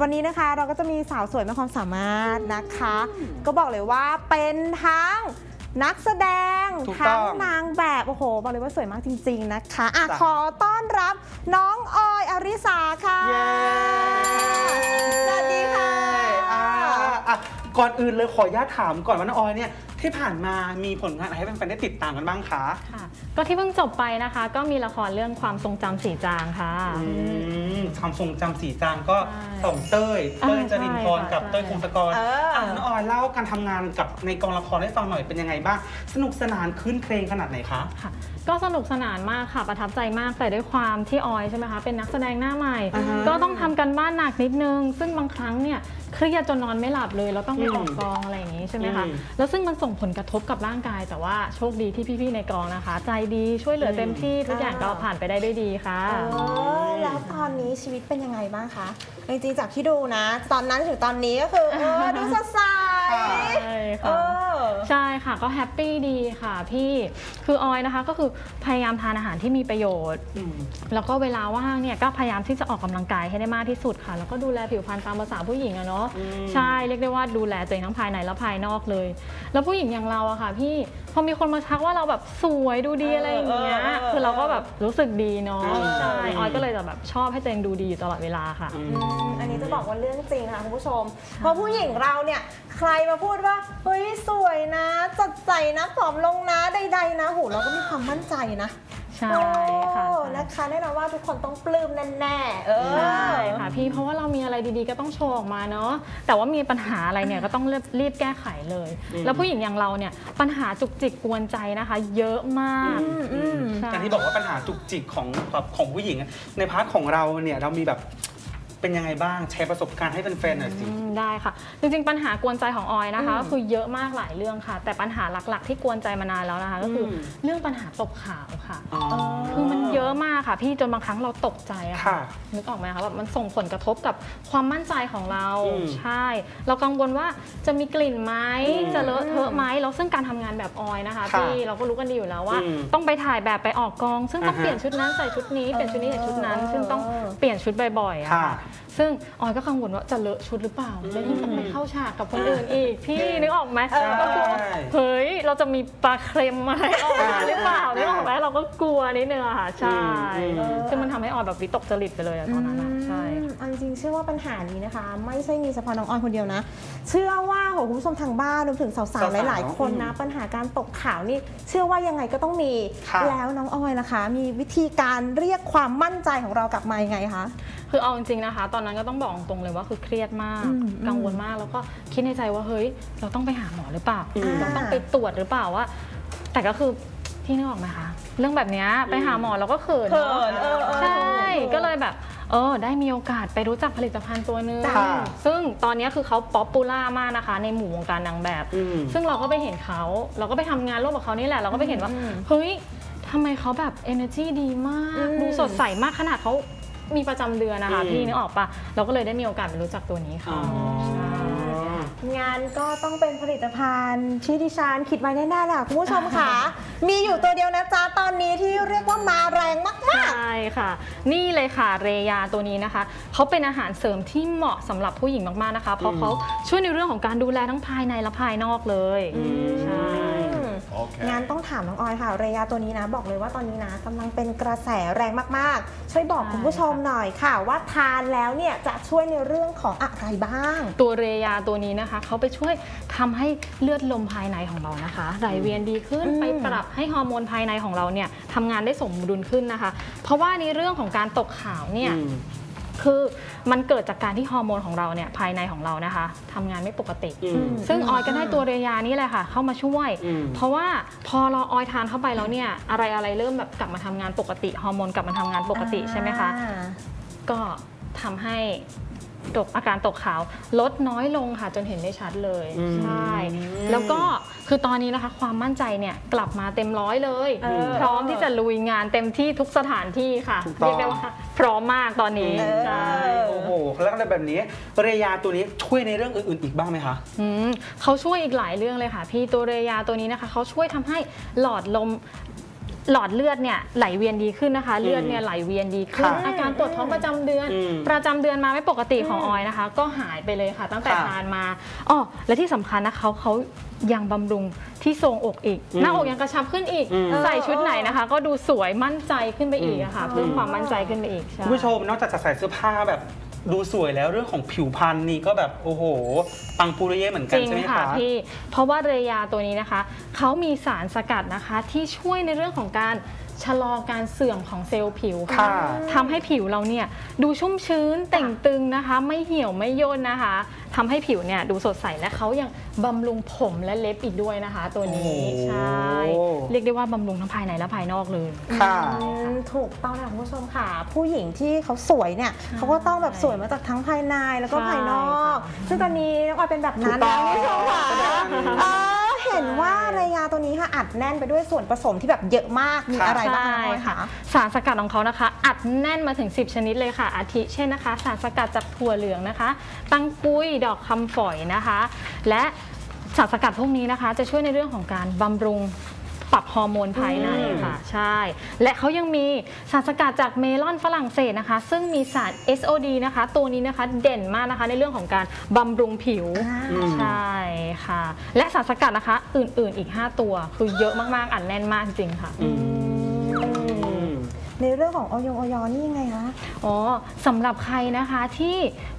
วันนี้นะคะเราก็จะมีสาวสวยมากความสามารถนะคะ ก็บอกเลยว่าเป็นทั้งนักแสดงถูกต้ทั้องงนางแบบโอ้โหบอกเลยว่าสวยมากจริง ๆนะคะอะจ้ะขอต้อนรับน้องออยอริสาค่ะเย้สวัสดีค่ะอ่าอะ ก่อนอื่นเลยขออนุญาตถามก่อนว่าน้องออยเนี่ยที่ผ่านมามีผลงานอะไรให้แฟนๆได้ติดตามกันบ้างคะค่ะ ก็ที่เพิ่งจบไปนะคะ ก็มีละครเรื่องความทรงจำสีจางค่ะ อืมความทรงจำสีจางก็ใช่สองเต้ยเต้ยอ่าจรินพรใช่ค่ะกับเต้ยใช่คงศกรเอออะน้องออยเล่าการทำงานกับในกองละครให้ฟังหน่อยเป็นยังไงบ้าง สนุกสนานคืนเพลงขนาดไหนคะ ค่ะ ก็สนุกสนานมากค่ะประทับใจมากแต่ด้วยความที่ออยใช่ไหมคะเป็นนักแสดงหน้าใหม่ อ่าฮะก็ต้องทำกันบ้านหนักนิดนึง ซึ่งบางครั้งเนี่ย เครียดจนนอนไม่หลับเลยเราต้องไปอืมออกกองอะไรอย่างนี้ใช่ไหมคะอืมแล้วซึ่งมันส่งผลกระทบกับร่างกาย แต่ว่าโชคดีที่พี่ๆในกองนะคะ ใจดีช่วยเหลือเต็มที่ทุกอย่างก็ผ่านไปได้ด้วยดีค่ะเออแล้วตอนนี้ชีวิตเป็นยังไงบ้างคะจริงๆจากที่ดูนะ ตอนนั้นถึงตอนนี้ก็คือเออดูสดใสค่ะใช่เอค่ะอ ใช่ค่ะก็แฮปปี้ดีค่ะพี่คือออยนะคะก็คือพยายามทานอาหารที่มีประโยชน์ อืม แล้วก็เวลาว่างเนี่ยก็พยายามที่จะออกกำลังกายให้ได้มากที่สุดค่ะ แล้วก็ดูแลผิวพรรณตามภาษาผู้หญิงอะเนาะอืม ใช่เรียกได้ว่าดูแลตัวเองทั้งภายในและภายนอกเลย แล้วผู้หญิงอย่างเราอะค่ะ พี่พอมีคนมาทักว่าเราแบบสวยดูดีอะไรอย่างเงี้ยเออเออเออคือเราก็แบบรู้สึกดีเนาะอืมใช่ออยก็เลยจะแบบชอบให้ตัวเองดูดีอยู่ตลอดเวลาค่ะอือืมอันนี้จะบอกว่าเรื่องจริงค่ะคุณผู้ชม เพราะผู้หญิงเราเนี่ยใครมาพูดว่าเฮ้ยสวยนะสดใสนะผอมลงนะใดๆนะหูเราก็มีความมั่นใจนะใช่ค่ะโอ้นะคะแน่นอนว่าทุกคนต้องปลื้มแน่ๆเออใช่ค่ะพี่เพราะว่าเรามีอะไรดีๆก็ต้องโชว์ออกมาเนาะแต่ว่ามีปัญหาอะไรเนี่ยก็ต้องรีบรีบแก้ไขเลยอืมแล้วผู้หญิงอย่างเราเนี่ยปัญหาจุกจิกกวนใจนะคะ เยอะมากอืมอืมใช่อย่างที่บอกว่าปัญหาจุกจิกของแบบของผู้หญิงอะในพาร์ทของเราเนี่ยเรามีแบบเป็นยังไงบ้างแชร์ประสบการณ์ให้แฟนๆหน่อยสิอืมได้ค่ะ จริงๆ ปัญหากวนใจของออยนะคะอืมก็คือเยอะมากหลายเรื่องค่ะ แต่ปัญหาหลักๆ ที่กวนใจมานานแล้วนะคะ ก็คืออม เรื่องปัญหาตกขาวค่ะอ๋อคือมันเยอะมากค่ะ พี่จนบางครั้งเราตกใจอะค่ะนึกออกไหมคะแบบมันส่งผลกระทบกับความมั่นใจของเรา อืมใช่ เรากังวลว่าจะมีกลิ่นไหมอืมจะเลอะเทอะไหมแล้วซึ่งการทำงานแบบออยนะคะค่ะพี่เราก็รู้กันดีอยู่แล้วว่า อืมต้องไปถ่ายแบบไปออกกอง ซึ่งต้องอ่าฮะเปลี่ยนชุดนั้นใส่ชุดนี้เปลี่ยนชุดนี้ใส่ชุดนั้น ซึ่งต้องเออเปลี่ยนชุดบ่อยๆอะค่ะ ค่ะ ซึ่งออยก็กังวลว่าจะเลอะชุดหรือเปล่าแล้วยิ่งต้องไปเข้าฉากกับคนอื่นอีก พี่นึกออกไหมเออก็คือว่าเฮ้ยเราจะมีปลาเค็มอะไรออกมาหรือเปล่านึกออกไหมเราก็กลัวนิดนึงอะค่ะใช่อืม ซึ่งมันทำให้ออยแบบวิตกจริตไปเลยอะตอนนั้นอะใช่ อืมเอาจริงๆเชื่อว่าปัญหานี้นะคะ ไม่ใช่มีเฉพาะน้องออยคนเดียวนะ เชื่อว่าโหคุณผู้ชมทางบ้านรวมถึงสาวสาวๆๆหลายๆ คนนะอืมปัญหาการตกข่าวนี่ เชื่อว่ายังไงก็ต้องมี ค่ะ แล้วน้องออยล่ะคะ มีวิธีการเรียกความมั่นใจของเรากลับมายังไงคะ คือเอาจริงๆนะคะ ตอนนั้นก็ต้องบอกตรงเลยว่าคือเครียดมาก อืมกังวลมากแล้วก็คิดในใจว่าเฮ้ย เราต้องไปหาหมอหรือเปล่าอืม เราต้องไปตรวจหรือเปล่าว่า แต่ก็คือพี่นึกออกไหมคะเรื่องแบบเนี้ยไปหาหมอเราก็เขินเขิเนาะนเออเออ ใช่ถูกก็เลยแบบ เออ ได้มีโอกาสไปรู้จักผลิตภัณฑ์ตัวหนึงค่ะซึ่งตอนนี้คือเขาป๊อปปูล่ามากนะคะ ในหมู่วงการนางแบบ อืม ซึ่งเราก็ไปเห็นเขา เราก็ไปทำงานร่วมกับเขานี่แหละ เราก็ไปเห็นว่าอืมเฮ้ยทำไมเขาแบบ energy ดีมากอืมดูสดใสมากขนาดเขา มีประจำเดือนนะคะอืม พี่นึกออกปะเราก็เลยได้มีโอกาสไปรู้จักตัวนี้อ๋ค่ะอใช่งานก็ต้องเป็นผลิตภัณฑ์ที่ดิฉันคิดไว้แน่ๆแหละคุณผู้ชมค่ะ มีอยู่ตัวเดียวนะจ๊ะตอนนี้ที่เรียกว่ามาแรงมาก ใช่ค่ะ นี่เลยค่ะเรยาตัวนี้นะคะเขาเป็นอาหารเสริมที่เหมาะสำหรับผู้หญิงมากๆนะคะ เพราะอืมเขาช่วยในเรื่องของการดูแลทั้งภายในและภายนอกเลยใช่ ๆงานต้องถามน้องออยค่ะ เรยาตัวนี้นะบอกเลยว่าตอนนี้นะกำลังเป็นกระแสแรงมากๆ ช่วยบอกใช่ คุณผู้ชมหน่อยค่ะ ว่าทานแล้วเนี่ยจะช่วยในเรื่องของอะไรบ้าง ตัวเรยาตัวนี้นะคะ เขาไปช่วยทำให้เลือดลมภายในของเรานะคะ ไหลเวียนดีขึ้นอืมไปปรับให้ฮอร์โมนภายในของเราเนี่ยทำงานได้สมดุลขึ้นนะคะ เพราะว่าในเรื่องของการตกขาวเนี่ยอืม คือมันเกิดจากการที่ฮอร์โมนของเราเนี่ยภายในของเรานะคะทำงานไม่ปกติ อืม ซึ่งออยก็ได้ตัวเรยานี่แหละค่ะ เข้ามาช่วย อืม เพราะว่าพอเราออยทานเข้าไปแล้วเนี่ยอะไรอะไรเริ่มแบบกลับมาทำงานปกติฮอร์โมนกลับมาทำงานปกติใช่ไหมคะ อ่า ก็ทำให้ ตกอาการตกขาวลดน้อยลงค่ะจนเห็นได้ชัดเลยอืมใช่แล้วก็คือตอนนี้นะคะ ความมั่นใจเนี่ยกลับมาเต็มร้อยเลยเออพร้อมที่จะลุยงานเต็มที่ทุกสถานที่ค่ะถูกต้องเรียกได้ว่าพร้อมมากตอนนี้เออใช่โอ้โหแล้วอะไรแบบนี้เรยาตัวนี้ช่วยในเรื่องอื่นๆอีกบ้างไหมคะอืมเขาช่วยอีกหลายเรื่องเลยค่ะ พี่ตัวเรยาตัวนี้นะคะเขาช่วยทำให้หลอดลม หลอดเลือดเนี่ยไหลเวียนดีขึ้นนะคะ เลือดเนี่ยไหลเวียนดีขึ้น ค่ะอาการปวดท้องประจำเดือน อืมประจำเดือนมาไม่ปกติของออยนะคะ ก็หายไปเลยค่ะ ตั้งแต่ค่ะทานมาอ๋อและที่สำคัญนะเขาเขายังบำรุงที่ทรงอกอีก อืมหน้าอกยังกระชับขึ้นอีก อืม ใส่ชุดไหนนะคะ ก็ดูสวยมั่นใจขึ้นไปอีกอะค่ะเพิ่มความมั่นใจขึ้นไปอีกใช่ คุณผู้ชมนอกจากจะใส่เสื้อผ้าแบบ ดูสวยแล้วเรื่องของผิวพรรณนี่ก็แบบโอ้โห ปังปุริเย่เหมือนจกันริงใช่ไหมค่ะคะ พี่ เพราะว่าเรยาตัวนี้นะคะ เขามีสารสกัดนะคะที่ช่วยในเรื่องของการ ชะลอการเสื่อมของเซลล์ผิวค่ะ ทำให้ผิวเราเนี่ยดูชุ่มชื้นเต่งตึงนะคะ ไม่เหี่ยวไม่ย่นนะคะทำให้ผิวเนี่ยดูสดใสและเขายังบำรุงผมและเล็บอีกด้วยนะคะ ตัวนี้โอ้โห ใช่เรียกได้ว่าบำรุงทั้งภายในและภายนอกเลย ค่ะ อืมถูกต้องค่ะคุณผู้ชมค่ะ ผู้หญิงที่เขาสวยเนี่ยเขาก็ต้องแบบสวยมาจากทั้งภายในแล้วก็ใช่ภายนอกค่ะซึ่งตอนนี้น้องออยเป็นแบบนั้นถูกต้นะองคุณผู้ชมค่ะเป็นแบบนั้นเออ เห็นว่าเรยาตัวนี้ค่ะอัดแน่นไปด้วยส่วนผสมที่แบบเยอะมากมีค่ะอะไรบ้างใช่น้องออยค่ะคะสารสกัดของเขานะคะ อัดแน่นมาถึง 10 ชนิดเลยค่ะ อาทิเช่นนะคะ สารสกัดจากถั่วเหลืองนะคะ ตังกุยดอกคำฝอยนะคะ และสารสกัดพวกนี้นะคะ จะช่วยในเรื่องของการบำรุงปรับฮอร์โมนภายในค่ะ ใช่ และเขายังมีสารสกัดจากเมลอนฝรั่งเศสนะคะ ซึ่งมีสาร SOD นะคะ ตัวนี้นะคะเด่นมากนะคะในเรื่องของการบำรุงผิวอืมใช่ค่ะ และสารสกัดนะคะ อื่นๆอีก 5 ตัว คือเยอะมากๆอัดแน่นมากจริงๆค่ะอืมในเรื่องของออยงออยนี่ยังไงคะ อ๋อสำหรับใครนะคะที่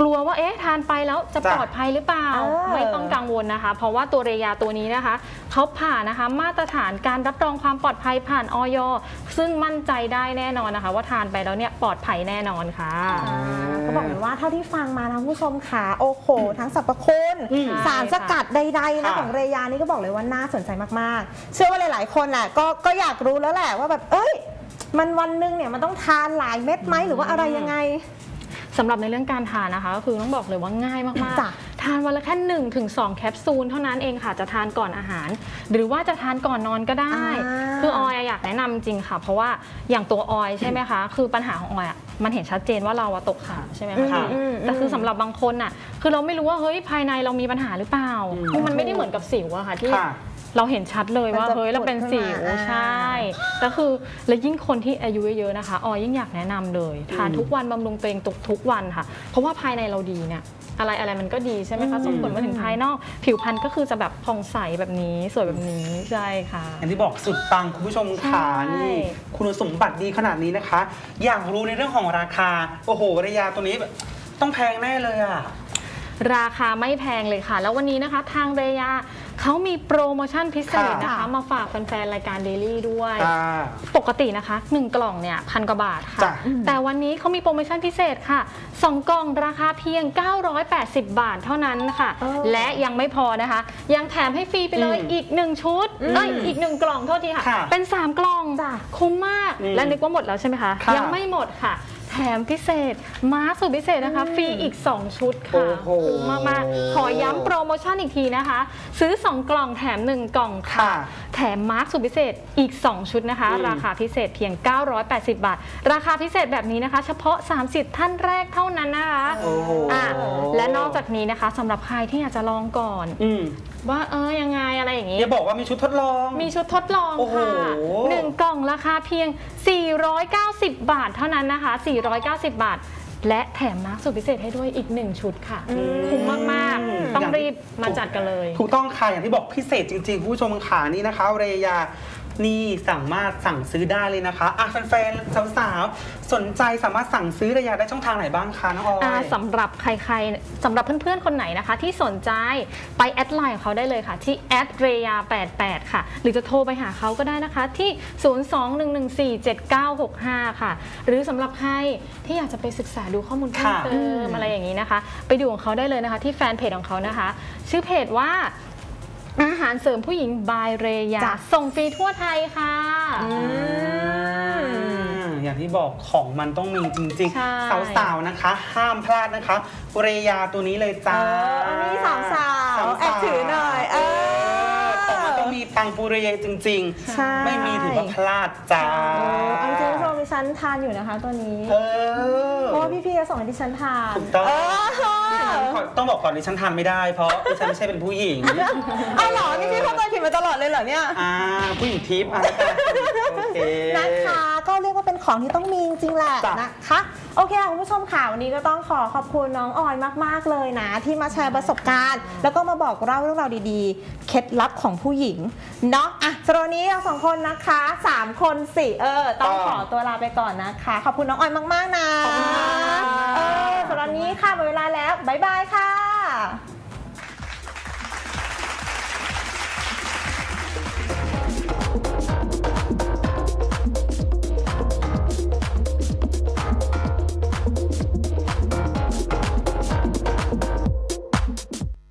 กลัวว่าเอ๊ะทานไปแล้วจะจ้ะปลอดภัยหรือเปล่า เออ ไม่ต้องกังวลนะคะ เพราะว่าตัวเรยาตัวนี้นะคะเขาผ่านนะคะ มาตรฐานการรับรองความปลอดภัยผ่านออยซึ่งมั่นใจได้แน่นอนนะคะ ว่าทานไปแล้วเนี่ยปลอดภัยแน่นอนค่ะ ก็บอกเลยว่าเท่าที่ฟังมานะคุณผู้ชมค่ะโอ้โห ทั้งสรรพคุณ อืมสารสกัดใดๆนะค่ะของเรยานี่ก็บอกเลยว่าน่าสนใจมากๆ เชื่อว่าหลายๆคนแหละก็ก็อยากรู้แล้วแหละว่าแบบเอ้ย มันวันหนึงเนี่ยมันต้องทานหลายเม็ดไหมหรือว่าอะไรยังไง สำหรับในเรื่องการทานนะคะก็คือต้องบอกเลยว่าง่ายมากจ้ะๆ ทานวันละแค่1นถึงสแคปซูลเท่านั้นเองค่ะจะทานก่อนอาหาร หรือว่าจะทานก่อนนอนก็ได้ อ่า คือออยอะอยากแนะนำจริงค่ะ เพราะว่าอย่างตัวออยใช่ไหมคะ คือปัญหาของออยอะมันเห็นชัดเจนว่าเราอะตกขาวใช่ไหมอืคะมอืม แต่คือสำหรับบางคนอะคือเราไม่รู้ว่าเฮ้ยภายในเรามีปัญหาหรือเปล่าอืมคือมันไม่ได้เหมือนกับสิวอะค่ะที่ ค่ะ เราเห็นชัดเลยว่ามันจะเฮ้ยเราเป็นสิวผุดขึ้นมาใช่แต่คือและยิ่งคนที่อายุเยอะๆนะคะออยยิ่งอยากแนะนำเลยทานอืมทุกวันบำรุงตัวเองทุกทุกวันค่ะ เพราะว่าภายในเราดีเนี่ย อะไรอะไรมันก็ดีใช่ไหมคะส่งผลมาถึงภายนอก ผิวพรรณก็คือจะแบบผ่องใสแบบนี้สวยแบบนี้ใช่ค่ะ อย่างที่บอกสุดปังคุณผู้ชมขาใช่ นี่คุณสมบัติดีขนาดนี้นะคะ อยากรู้ในเรื่องของราคา โอ้โหระยาตัวนี้แบบต้องแพงแน่เลยอะ ราคาไม่แพงเลยค่ะ แล้ววันนี้นะคะ ทางเรยา เขามีโปรโมชั่นพิเศษนะคะค่ะมาฝากแฟนๆ รายการ Daily ด้วยค่ะปกตินะคะ 1 กล่องเนี่ยพันกว่าบาทค่ะ จ้ะแต่วันนี้เขามีโปรโมชั่นพิเศษค่ะ 2 กล่องราคาเพียง 980 บาทเท่านั้นค่ะ เออและยังไม่พอนะคะ ยังแถมให้ฟรีไปเลยอืมอีก 1 ชุดเอ้ยอีก 1 กล่องโทษทีค่ะ ค่ะเป็น 3 กล่อง จ้ะ คุ้มมาก อืมและนึกว่าหมดแล้วใช่ไหมคะ ค่ะ ยังไม่หมดค่ะ แถมพิเศษมาสก์สุดพิเศษนะคะ ฟรีอีก 2 ชุดโอ้ค่ะโห คุ้มมากๆขอย้ำโปรโมชั่นอีกทีนะคะ ซื้อ 2 กล่องแถม 1 กล่องค่ะ ค่ะ แถมมาร์คสุดพิเศษอีก 2 ชุดนะคะ อืม ราคาพิเศษเพียง 980 บาท ราคาพิเศษแบบนี้นะคะ เฉพาะ 30 ท่านแรกเท่านั้นนะคะโอ้โหอะและนอกจากนี้นะคะสำหรับใครที่อยากจะลองก่อน อืม ว่าเออยังไงอะไรอย่างนี้ อย่าบอกว่ามีชุดทดลอง มีชุดทดลองโอ้โห ค่ะหนึ่งกล่องราคาเพียง 490 บาทเท่านั้นนะคะ 490 บาท และแถมมาร์คสุดพิเศษให้ด้วยอีก1ชุดค่ะคุ้มมากอืมๆต้องรีบมาจัดกันเลย ถูกต้องค่ะอย่างที่บอกพิเศษจริงๆคุณผู้ชมขานี่นะคะเรยา นี่สามารถสั่งซื้อได้เลยนะคะอะแฟนๆสาวๆสนใจสามารถสั่งซื้อเรยาได้ช่องทางไหนบ้างคะน้องออย อ่าสำหรับใครๆสำหรับเพื่อนๆ คนไหนนะคะ ที่สนใจไปแอดไลน์ของเขาได้เลยค่ะ ที่แอดเรยา88 ค่ะ หรือจะโทรไปหาเขาก็ได้นะคะ ที่ 021147965 ค่ะ หรือสำหรับใครที่อยากจะไปศึกษาดูข้อมูลเพิ่มค่ะ เติมอะไรอย่างนี้นะคะ ไปดูของเขาได้เลยนะคะ ที่แฟนเพจของเขานะคะ ชื่อเพจว่า อาหารเสริมผู้หญิงบายเรยาจ้ะ ส่งฟรีทั่วไทยค่ะ อ่าอย่างที่บอกของมันต้องมีจริงใช่ ๆ สาวๆนะคะ ห้ามพลาดนะคะเรยาตัวนี้เลยเอจ้าออันนี้สาวสาวสาวๆแอบถือหน่อย เออ ของ มังปูเรยจริง ใช่ ๆ ไม่มีถือว่าพลาดจ้าเออเอาจริงๆคุณผู้ชมดิฉันทานอยู่นะคะตัวนี้ เออ เพราะว่าพี่ๆก็ส่งให้ดิฉันทานถูกต้อง เออต้องบอกก่อนดิฉันทานไม่ได้เพราะดิฉันไม่ใช่เป็นผู้หญิง เอาเหรอนี่พี่เข้าใจผิดมาตลอดเลยเหรอเนี่ย อ่า ผู้หญิงทิพย์อะโอเค นะคะ เรียกว่าเป็นของที่ต้องมีจริงๆแหละจ้ะ นะคะ โอเคค่ะคุณผู้ชมค่ะวันนี้ก็ต้องขอขอบคุณน้องออยมากๆเลยนะ ที่มาแชร์ประสบการณ์ แล้วก็มาบอกเล่าเรื่องราวดีๆ เคล็ดลับของผู้หญิงเนาะอะสำหรับวันนี้เราสองคนนะคะสามคนสิเออต้องต้องขอตัวลาไปก่อนนะคะ ขอบคุณน้องออยมากๆนะขอบคุณค่ะ เออสำหรับวันนี้ค่ะหมดเวลาแล้วบ๊ายบายค่ะ